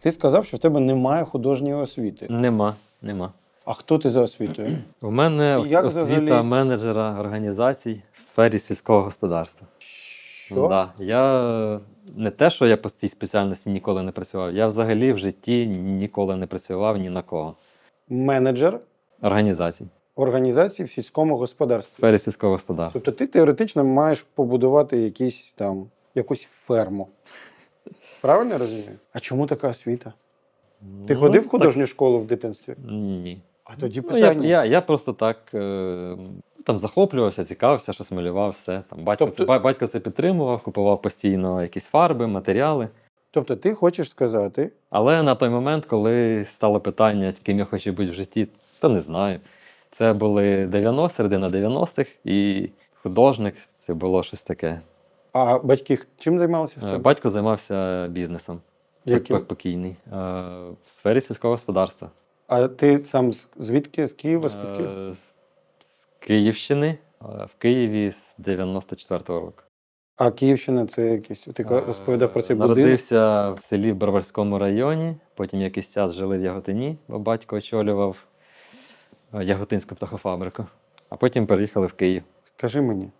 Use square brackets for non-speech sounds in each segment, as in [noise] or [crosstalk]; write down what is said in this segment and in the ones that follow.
Ти сказав, що в тебе немає художньої освіти. Нема, нема. А хто ти за освітою? [clears throat] У мене Як освіта взагалі? менеджера організацій в сфері сільського господарства. Що? Да. Я е, не те, що я по цій спеціальності ніколи не працював, я взагалі в житті ніколи не працював ні на кого. Менеджер Організацій організації в сільському в господарстві. сфері сільського господарства. Тобто ти теоретично маєш побудувати якісь там якусь ферму. Правильно я розумію? А чому така освіта? Ти Ну, ходив в так, художню школу в дитинстві? Ні. А тоді Ну, я, я, я просто так е, там захоплювався, цікавився, щось малював, все. Там, батько, Тобто- це, батько це підтримував, купував постійно якісь фарби, матеріали. Тобто ти хочеш сказати, Але на той момент, коли стало питання, ким я хочу бути в житті, то не знаю. Це були 90, середина 90-х, і художник це було щось таке. А батьки чим займалися в Е, цьому? Батько займався бізнесом Яким? покійний е, в сфері сільського господарства. А ти сам звідки? З Києва, з під Е, З Київщини, е, в Києві з 94-го року. А Київщина це якийсь. Ти розповідав про цей будинок. Народився в селі в Броварському районі, потім якийсь час жили в Яготині, бо батько очолював Яготинську птахофабрику, а потім переїхали в Київ. Скажи мені.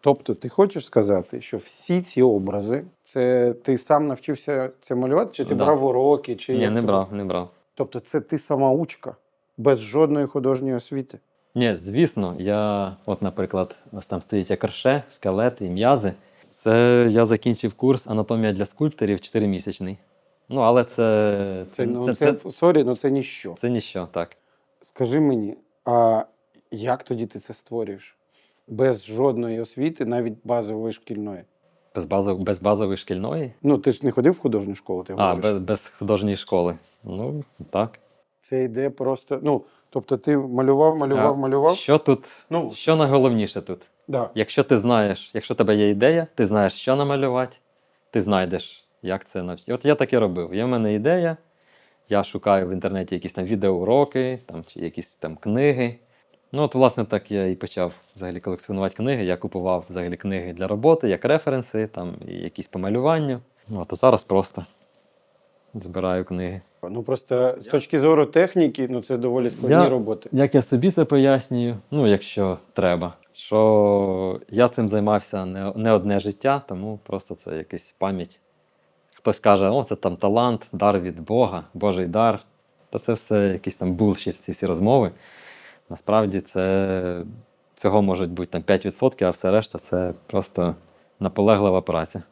Тобто, ти хочеш сказати, що всі ці образи, це ти сам навчився це малювати, чи ти Да. брав уроки, чи Ні, як не це брав, не брав. Тобто, це ти самоучка, без жодної художньої освіти. Ні, звісно, я, от, наприклад, ось там стоїть акарше, скелети і м'язи. Це я закінчив курс анатомія для скульпторів 4-місячний. Ну, але це, Це, це, ну, це, це, це, сорі, ну це ніщо. це ніщо, так. Скажи мені, а як тоді ти це створюєш? Без жодної освіти, навіть базової шкільної. Без, базов, без базової шкільної, Ну, ти ж не ходив в художню школу, ти а, говориш. без, без художньої школи. Ну, так. Це йде просто. Ну, тобто ти малював, малював, А малював. Що тут? Ну, Що найголовніше тут? да. Якщо ти знаєш, якщо в тебе є ідея, ти знаєш, що намалювати, ти знайдеш, як це навчити. От я так і робив. Є в мене ідея, я шукаю в інтернеті якісь там відеоуроки там, чи якісь там книги. Ну, от, власне, так я і почав взагалі колекціонувати книги. Я купував взагалі книги для роботи, як референси, там, і якісь по малюванню. Ну, а зараз просто збираю книги. Ну просто з точки зору техніки, ну це доволі складні Я- роботи. Як я собі це пояснюю, ну, якщо треба, що я цим займався не, не одне життя, тому просто це якась пам'ять. Хтось каже, о, це там талант, дар від Бога, Божий дар. Та це все якісь там булшіт, ці всі розмови. Насправді це цього можуть бути там 5%, а все решта це просто наполеглива праця.